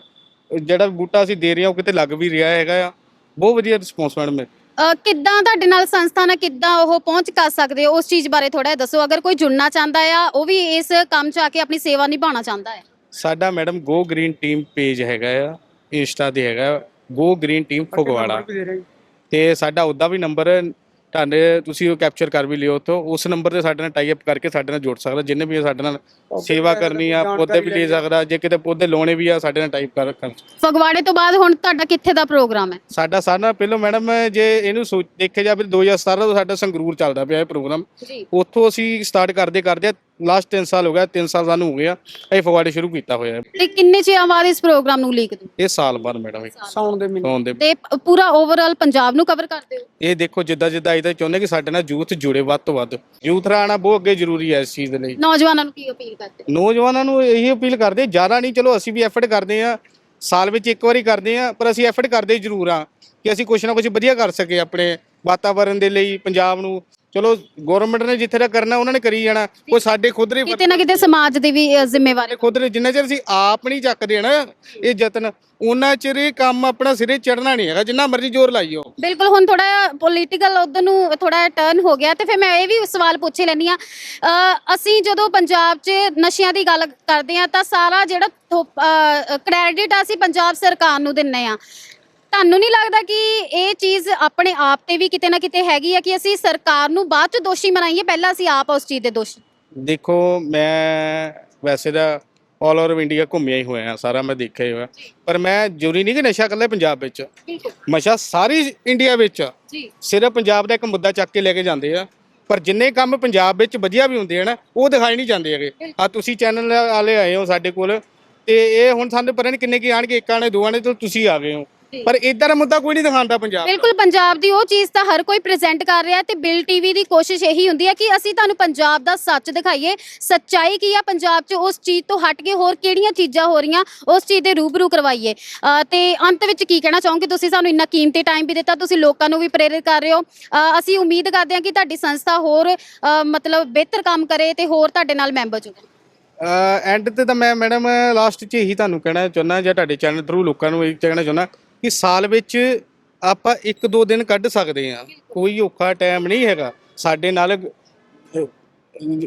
[SPEAKER 8] ਜਿਹੜਾ ਬੂਟਾ ਅਸੀਂ ਦੇ ਰਹੇ ਆ, ਉਹ ਕਿਤੇ ਲੱਗ ਵੀ ਰਿਹਾ ਹੈਗਾ ਆ। ਬਹੁਤ ਵਧੀਆ ਰਿਸਪੌਂਸ ਮੈਡਮ ਹੈ
[SPEAKER 1] ਅ, ਕਿੱਦਾਂ ਤੁਹਾਡੇ ਨਾਲ ਸੰਸਥਾ ਨਾਲ ਕਿੱਦਾਂ ਉਹ ਪਹੁੰਚ ਕਰ ਸਕਦੇ ਹੋ? ਉਸ ਚੀਜ਼ ਬਾਰੇ ਥੋੜਾ ਦੱਸੋ। ਅਗਰ ਕੋਈ ਜੁੜਨਾ ਚਾਹੁੰਦਾ ਆ ਉਹ ਵੀ ਇਸ ਕੰਮ 'ਚ ਆ ਕੇ ਆਪਣੀ ਸੇਵਾ ਨਿਭਾਉਣਾ ਚਾਹੁੰਦਾ ਹੈ।
[SPEAKER 8] ਸਾਡਾ madam go green team page ਹੈਗਾ ਆ ਇੰਸਟਾ ਤੇ ਹੈਗਾ ਗੋ ਗ੍ਰੀਨ ਟੀਮ ਫਗਵਾੜਾ। ਤੇ ਸਾਡਾ ਉਹਦਾ ਵੀ ਨੰਬਰ ਤੁਹਾਡੇ ਤੁਸੀਂ ਉਹ ਕੈਪਚਰ ਕਰ ਵੀ ਲਿਓ ਉੱਥੋਂ ਉਸ ਨੰਬਰ ਤੇ ਸਾਡੇ ਨਾਲ ਟਾਈ ਅਪ ਕਰਕੇ ਸਾਡੇ ਨਾਲ ਜੁੜ ਸਕਦਾ ਜਿੰਨੇ ਵੀ ਸਾਡੇ ਨਾਲ ਸੇਵਾ ਕਰਨੀ ਆ ਪੌਦੇ ਵੀ ਲੈ ਸਕਦਾ ਜੇ ਕਿਤੇ ਪੌਦੇ ਲਾਉਣੇ ਵੀ ਆ ਸਾਡੇ ਨਾਲ ਟਾਈਪ ਕਰ ਕਰ
[SPEAKER 1] ਫਗਵਾੜੇ ਤੋਂ ਬਾਅਦ ਹੁਣ ਤੁਹਾਡਾ ਕਿੱਥੇ ਦਾ ਪ੍ਰੋਗਰਾਮ ਹੈ?
[SPEAKER 8] ਸਾਡਾ ਸਾਰਾ ਪਹਿਲਾਂ ਮੈਡਮ ਜੇ ਇਹਨੂੰ ਸੋਚ ਦੇਖਿਆ ਜਾਵੇ 2017 ਤੋਂ ਸਾਡਾ ਸੰਗਰੂਰ ਚੱਲਦਾ ਪਿਆ ਇਹ ਪ੍ਰੋਗਰਾਮ
[SPEAKER 1] ਜੀ।
[SPEAKER 8] ਉੱਥੋਂ ਅਸੀਂ ਸਟਾਰਟ ਕਰਦੇ ਕਰਦੇ ਲਾਸਟ 3 ਸਾਲ ਹੋ ਗਿਆ 3 ਸਾਲ ਸਾਨੂੰ ਹੋ ਗਿਆ ਅਸੀਂ ਫਗਵਾੜੇ ਸ਼ੁਰੂ ਕੀਤਾ ਹੋਇਆ ਹੈ।
[SPEAKER 1] ਤੇ ਕਿੰਨੇ ਚਿਰਾਂ ਬਾਅਦ ਇਸ ਪ੍ਰੋਗਰਾਮ ਨੂੰ ਲੀਕ ਦੋ
[SPEAKER 8] ਇਹ ਸਾਲ ਬਾਅਦ ਮੈਡਮ
[SPEAKER 4] ਸਾਉਣ ਦੇ ਮਹੀਨੇ।
[SPEAKER 8] ਦੇ
[SPEAKER 1] ਤੇ ਪ- ਪੂਰਾ ਓਵਰਆਲ ਪੰਜਾਬ ਨੂੰ ਕਵਰ ਕਰਦੇ ਹੋ?
[SPEAKER 8] ਇਹ ਦੇਖੋ ਜਿੱਦਾਂ ਜਿੱਦਾਂ ਅਸੀਂ ਤਾਂ ਚਾਹੁੰਦੇ ਕਿ ਸਾਡੇ ਨਾਲ ਯੂਥ ਜੁੜੇ ਵੱਧ ਤੋਂ ਵੱਧ। ਯੂਥ ਰਾਣਾ ਬਹੁਤ ਅੱਗੇ ਜ਼ਰੂਰੀ ਹੈ ਇਸ ਚੀਜ਼ ਦੇ ਲਈ।
[SPEAKER 1] ਨੌਜਵਾਨਾਂ ਨੂੰ ਕੀ ਅਪੀਲ ਕਰਦੇ ਹੋ?
[SPEAKER 8] ਨੌਜਵਾਨਾਂ ਨੂੰ ਇਹੀ ਅਪੀਲ ਕਰਦੇ ਜ਼ਿਆਦਾ ਨਹੀਂ ਚਲੋ ਅਸੀਂ ਵੀ ਐਫਰਟ ਕਰਦੇ ਆ ਸਾਲ ਵਿੱਚ ਇੱਕ ਵਾਰੀ ਕਰਦੇ ਆ ਪਰ ਅਸੀਂ ਐਫਰਟ ਕਰਦੇ ਜ਼ਰੂਰ ਆ ਕਿ ਅਸੀਂ ਕੁਝ ਨਾ ਕੁਝ ਵਧੀਆ ਕਰ ਸਕੇ ਆਪਣੇ ਵਾਤਾਵਰਣ ਦੇ ਲਈ ਪੰਜਾਬ ਨੂੰ। ਚਲੋ ਗਵਰਨਮੈਂਟ ਨੇ ਜਿੱਥੇ ਦਾ ਕਰਨਾ ਉਹਨਾਂ ਨੇ ਕਰੀ ਜਾਣਾ। ਕੋਈ ਸਾਡੇ ਖੁਦ ਦੇ
[SPEAKER 1] ਕਿਤੇ ਨਾ ਕਿਤੇ ਸਮਾਜ ਦੀ ਵੀ ਅ, ਜ਼ਿੰਮੇਵਾਰੀ।
[SPEAKER 8] ਖੁਦ ਦੇ ਜਿੰਨਾ ਚਿਰ ਅਸੀਂ ਆਪ ਨਹੀਂ ਚੱਕਦੇ ਨਾ ਇਹ ਯਤਨ ਉਹਨਾਂ ਚਿਰ ਇਹ ਕੰਮ ਆਪਣਾ ਸਿਰੇ ਚੜਨਾ ਨਹੀਂ ਹੈਗਾ ਜਿੰਨਾ ਮਰਜ਼ੀ ਜ਼ੋਰ ਲਾਈਓ।
[SPEAKER 1] ਬਿਲਕੁਲ ਹੁਣ ਥੋੜਾ ਪੋਲੀਟੀਕਲ ਉਧਰ ਨੂੰ ਥੋੜਾ ਟਰਨ ਹੋ ਗਿਆ ਤੇ ਫਿਰ ਮੈਂ ਇਹ ਵੀ ਸਵਾਲ ਪੁੱਛ ਹੀ ਲੈਣੀ ਆ ਅਸੀਂ ਜਦੋਂ ਪੰਜਾਬ 'ਚ ਨਸ਼ਿਆਂ ਦੀ ਗੱਲ ਕਰਦੇ ਆ ਤਾਂ ਸਾਰਾ ਜਿਹੜਾ ਕ੍ਰੈਡਿਟ ਅਸੀਂ ਪੰਜਾਬ ਸਰਕਾਰ ਨੂੰ ਦਿੰਨੇ ਆ ਤੁਹਾਨੂੰ ਨਹੀਂ ਲੱਗਦਾ ਕਿ ਇਹ ਚੀਜ਼ ਆਪਣੇ ਆਪ ਤੇ ਵੀ ਕਿਤੇ ਨਾ ਕਿਤੇ ਹੈਗੀ ਆ ਕਿ ਅਸੀਂ ਸਰਕਾਰ ਨੂੰ ਬਾਅਦ 'ਚ ਦੋਸ਼ੀ ਬਣਾਈਏ ਪਹਿਲਾਂ ਅਸੀਂ ਆਪ ਉਸ ਚੀਜ਼ ਦੇ ਦੋਸ਼ੀ।
[SPEAKER 8] ਦੇਖੋ ਮੈਂ ਵੈਸੇ ਤਾਂ ਆਲ ਓਵਰ ਇੰਡੀਆ ਘੁੰਮਿਆ ਹੀ ਹੋਇਆ ਸਾਰਾ ਮੈਂ ਦੇਖਿਆ ਹੀ ਹੋਇਆ। ਪਰ ਮੈਂ ਜ਼ਰੂਰੀ ਨਹੀਂ ਕਿ ਨਸ਼ਾ ਇਕੱਲੇ ਪੰਜਾਬ ਵਿੱਚ ਨਸ਼ਾ ਸਾਰੀ ਇੰਡੀਆ ਵਿੱਚ
[SPEAKER 1] ਜੀ।
[SPEAKER 8] ਸਿਰਫ ਪੰਜਾਬ ਦਾ ਇੱਕ ਮੁੱਦਾ ਚੱਕ ਕੇ ਲੈ ਕੇ ਜਾਂਦੇ ਆ। ਪਰ ਜਿੰਨੇ ਕੰਮ ਪੰਜਾਬ ਵਿੱਚ ਵਧੀਆ ਵੀ ਹੁੰਦੇ ਆ ਨਾ ਉਹ ਦਿਖਾਈ ਨਹੀਂ ਜਾਂਦੇ ਹੈਗੇ। ਆ ਤੁਸੀਂ ਚੈਨਲ ਵਾਲੇ ਆਏ ਹੋ ਸਾਡੇ ਕੋਲ ਤੇ ਇਹ ਹੁਣ ਸਾਨੂੰ ਪਤਾ ਨਹੀਂ ਕਿੰਨੇ ਕੀ ਆਣਗੇ ਇੱਕ ਆਣੇ ਦੋ ਆਣੇ ਤੇ ਤੁਸੀਂ ਆ ਗਏ ਹੋ। ਪਰ ਇਦਾਂ ਦਾ ਮੁੱਦਾ ਕੋਈ ਨਹੀਂ ਦਿਖਾਉਂਦਾ ਪੰਜਾਬ ਦਾ।
[SPEAKER 1] ਬਿਲਕੁਲ ਪੰਜਾਬ ਦੀ ਉਹ ਚੀਜ਼ ਤਾਂ ਹਰ ਕੋਈ ਪ੍ਰੈਜ਼ੈਂਟ ਕਰ ਰਿਹਾ ਤੇ ਬਿਲ ਟੀਵੀ ਦੀ ਕੋਸ਼ਿਸ਼ ਇਹੀ ਹੁੰਦੀ ਹੈ ਕਿ ਅਸੀਂ ਤੁਹਾਨੂੰ ਪੰਜਾਬ ਦਾ ਸੱਚ ਦਿਖਾਈਏ। ਸੱਚਾਈ ਕੀ ਆ? ਪੰਜਾਬ 'ਚ ਉਸ ਚੀਜ਼ ਤੋਂ ਹਟ ਕੇ ਹੋਰ ਕਿਹੜੀਆਂ ਚੀਜ਼ਾਂ ਹੋ ਰਹੀਆਂ? ਉਸ ਚੀਜ਼ ਦੇ ਰੂਬਰੂ ਕਰਵਾਈਏ। ਤੇ ਅੰਤ ਵਿੱਚ ਕੀ ਕਹਿਣਾ ਚਾਹੋਗੇ? ਤੁਸੀਂ ਸਾਨੂੰ ਇੰਨਾ ਕੀਮਤੀ ਟਾਈਮ ਵੀ ਦਿੱਤਾ ਤੁਸੀਂ ਲੋਕਾਂ ਨੂੰ ਵੀ ਪ੍ਰੇਰਿਤ ਕਰ ਰਹੇ ਹੋ। ਅਸੀਂ ਉਮੀਦ ਕਰਦੇ ਹਾਂ ਕਿ ਤੁਹਾਡੀ ਸੰਸਥਾ ਹੋਰ ਮਤਲਬ ਬਿਹਤਰ ਕੰਮ ਕਰੇ ਤੇ ਹੋਰ ਤੁਹਾਡੇ ਨਾਲ ਮੈਂਬਰ ਜੁੜਨ
[SPEAKER 8] ਐਂਡ ਤੇ ਤਾਂ ਮੈਂ ਮੈਡਮ ਲਾਸਟ 'ਚ ਇਹੀ ਤੁਹਾਨੂੰ ਕਹਿਣਾ ਚਾਹੁੰਦਾ ਜਾਂ ਤੁਹਾਡੇ ਚੈਨਲ ਥਰੂ ਲੋਕਾਂ ਨੂੰ ਇਹ ਕਹਿਣਾ ਚਾਹੁੰਦਾ ਕਿ ਸਾਲ ਵਿੱਚ ਆਪਾਂ ਇੱਕ ਦੋ ਦਿਨ ਕੱਢ ਸਕਦੇ ਆ ਕੋਈ ਔਖਾ ਟਾਈਮ ਨਹੀਂ ਹੈਗਾ। ਸਾਡੇ ਨਾਲ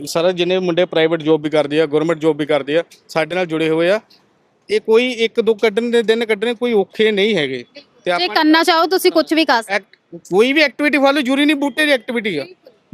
[SPEAKER 8] ਸਾਰਾ ਜਿੰਨੇ ਮੁੰਡੇ ਪ੍ਰਾਈਵੇਟ ਜੋਬ ਵੀ ਕਰਦੇ ਆ ਗਵਰਨਮੈਂਟ ਜੋਬ ਵੀ ਕਰਦੇ ਆ ਸਾਡੇ ਨਾਲ ਜੁੜੇ ਹੋਏ ਆ। ਇਹ ਕੋਈ ਇੱਕ ਦੋ ਕੱਢਣ ਦੇ ਦਿਨ ਕੱਢਣੇ ਕੋਈ ਔਖੇ ਨਹੀਂ ਹੈਗੇ। ਤੇ
[SPEAKER 1] ਜੇ ਕਰਨਾ ਚਾਹੋ ਤੁਸੀਂ ਕੁਝ ਵੀ ਕਰ ਸਕਦੇ
[SPEAKER 8] ਕੋਈ ਵੀ ਐਕਟੀਵਿਟੀ ਫੜ ਲਓ ਜੂਰੀ ਨਹੀਂ ਬੂਟੇ ਦੀ ਐਕਟੀਵਿਟੀ ਆ।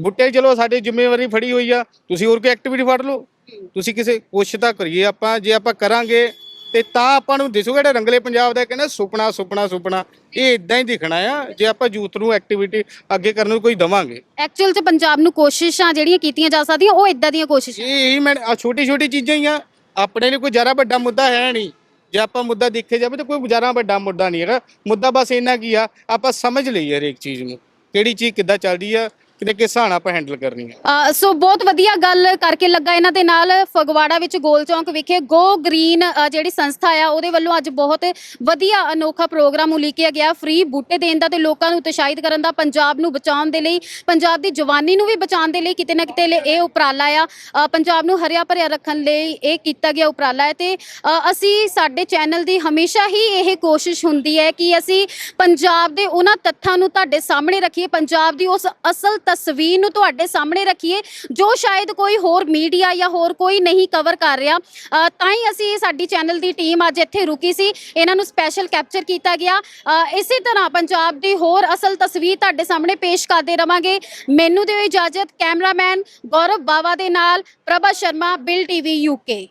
[SPEAKER 8] ਬੂਟੇ ਚਲੋ ਸਾਡੇ ਜ਼ਿੰਮੇਵਾਰੀ ਫੜੀ ਹੋਈ ਆ। ਤੁਸੀਂ ਹੋਰ ਕੋਈ ਐਕਟੀਵਿਟੀ ਫੜ ਲਓ। ਤੁਸੀਂ ਕਿਸੇ ਕੋਸ਼ਿਸ਼ ਤਾਂ ਕਰੀਏ ਆਪਾਂ ਜੇ ਆਪਾਂ ਕਰਾਂਗੇ ਤੇ ਤਾਂ ਆਪਾਂ ਨੂੰ ਦਿਸੂਗਾ ਜਿਹੜਾ ਰੰਗਲੇ ਪੰਜਾਬ ਦਾ ਕਹਿੰਦਾ ਸੁਪਨਾ ਸੁਪਨਾ ਸੁਪਨਾ। ਇਹ ਇਦਾਂ ਹੀ ਦਿਖਣਾ ਆ ਜੇ ਆਪਾਂ ਯੂਥ ਨੂੰ ਐਕਟੀਵਿਟੀ ਅੱਗੇ ਕਰਨ ਨੂੰ ਕੋਈ ਦਵਾਂਗੇ।
[SPEAKER 1] ਐਕਚੁਅਲ 'ਚ ਪੰਜਾਬ ਨੂੰ ਕੋਸ਼ਿਸ਼ਾਂ ਜਿਹੜੀਆਂ ਕੀਤੀਆਂ ਜਾ ਸਕਦੀਆਂ ਉਹ ਇਦਾਂ ਦੀਆਂ ਕੋਸ਼ਿਸ਼ਾਂ।
[SPEAKER 8] ਇਹ ਹੀ ਮੈਂ ਆ ਛੋਟੀ ਛੋਟੀ ਚੀਜ਼ਾਂ ਹੀ ਆ। ਆਪਣੇ ਲਈ ਕੋਈ ਜ਼ਿਆਦਾ ਵੱਡਾ ਮੁੱਦਾ ਹੈ ਨਹੀਂ। ਜੇ ਆਪਾਂ ਮੁੱਦਾ ਦੇਖੇ ਜਾਵੇ ਤਾਂ ਕੋਈ ਜ਼ਿਆਦਾ ਵੱਡਾ ਮੁੱਦਾ ਨਹੀਂ ਹੈਗਾ। ਮੁੱਦਾ ਬਸ ਇੰਨਾ ਕੀ ਆ ਆਪਾਂ ਸਮਝ ਲਈਏ ਹਰੇਕ ਚੀਜ਼ ਨੂੰ। ਕਿਹੜੀ ਚੀਜ਼ ਕਿੱਦਾਂ ਚੱਲਦੀ ਆ ਕਿਤੇ ਕਿਸ ਹਿਸਾਬ ਨਾਲ ਆਪਾਂ ਹੈਂਡਲ ਕਰਨੀ ਆ
[SPEAKER 1] ਅ, ਸੋ ਬਹੁਤ ਵਧੀਆ ਗੱਲ ਕਰਕੇ ਲੱਗਾ ਇਹਨਾਂ ਦੇ ਨਾਲ ਫਗਵਾੜਾ ਵਿੱਚ ਗੋਲ ਚੌਂਕ ਵਿਖੇ ਗੋ ਗ੍ਰੀਨ ਅ, ਜਿਹੜੀ ਸੰਸਥਾ ਆ ਉਹਦੇ ਵੱਲੋਂ ਅੱਜ ਬਹੁਤ ਵਧੀਆ ਅਨੋਖਾ ਪ੍ਰੋਗਰਾਮ ਉਲੀਕਿਆ ਗਿਆ। ਫ੍ਰੀ ਬੂਟੇ ਦੇਣ ਦਾ ਤੇ ਲੋਕਾਂ ਨੂੰ ਉਤਸ਼ਾਹਿਤ ਕਰਨ ਦਾ ਪੰਜਾਬ ਨੂੰ ਬਚਾਉਣ ਦੇ ਲਈ ਪੰਜਾਬ ਦੀ ਜਵਾਨੀ ਨੂੰ ਵੀ ਬਚਾਉਣ ਦੇ ਲਈ ਕਿਤੇ ਨਾ ਕਿਤੇ ਲਈ ਇਹ ਉਪਰਾਲਾ ਆ। ਅ, ਪੰਜਾਬ ਨੂੰ ਹਰਿਆ ਭਰਿਆ ਰੱਖਣ ਲਈ ਇਹ ਕੀਤਾ ਗਿਆ ਉਪਰਾਲਾ ਹੈ ਤੇ ਅ, ਅਸੀਂ ਸਾਡੇ ਚੈਨਲ ਦੀ ਹਮੇਸ਼ਾ ਹੀ ਇਹ ਕੋਸ਼ਿਸ਼ ਹੁੰਦੀ ਹੈ ਕਿ ਅਸੀਂ ਪੰਜਾਬ ਦੇ ਉਹਨਾਂ ਤੱਥਾਂ ਨੂੰ ਤੁਹਾਡੇ ਸਾਹਮਣੇ ਰੱਖੀਏ। ਪੰਜਾਬ ਦੀ ਉਸ ਅਸਲ ਤਸਵੀਰ ਨੂੰ ਤੁਹਾਡੇ ਸਾਹਮਣੇ ਰੱਖੀਏ ਜੋ ਸ਼ਾਇਦ ਕੋਈ ਹੋਰ ਮੀਡੀਆ ਜਾਂ ਹੋਰ ਕੋਈ ਨਹੀਂ ਕਵਰ ਕਰ ਰਿਹਾ ਤਾਂ ਹੀ ਅਸੀਂ ਸਾਡੀ ਚੈਨਲ ਦੀ ਟੀਮ ਅੱਜ ਇੱਥੇ ਰੁਕੀ ਸੀ। ਇਹਨਾਂ ਨੂੰ ਸਪੈਸ਼ਲ ਕੈਪਚਰ ਕੀਤਾ ਗਿਆ। ਅ, ਇਸੇ ਤਰ੍ਹਾਂ ਪੰਜਾਬ ਦੀ ਹੋਰ ਅਸਲ ਤਸਵੀਰ ਤੁਹਾਡੇ ਸਾਹਮਣੇ ਪੇਸ਼ ਕਰਦੇ ਰਵਾਂਗੇ। ਮੈਨੂੰ ਦਿਓ ਇਜਾਜ਼ਤ ਕੈਮਰਾਮੈਨ ਗੌਰਵ ਬਾਵਾ ਦੇ ਨਾਲ Prabha Sharma Bill TV UK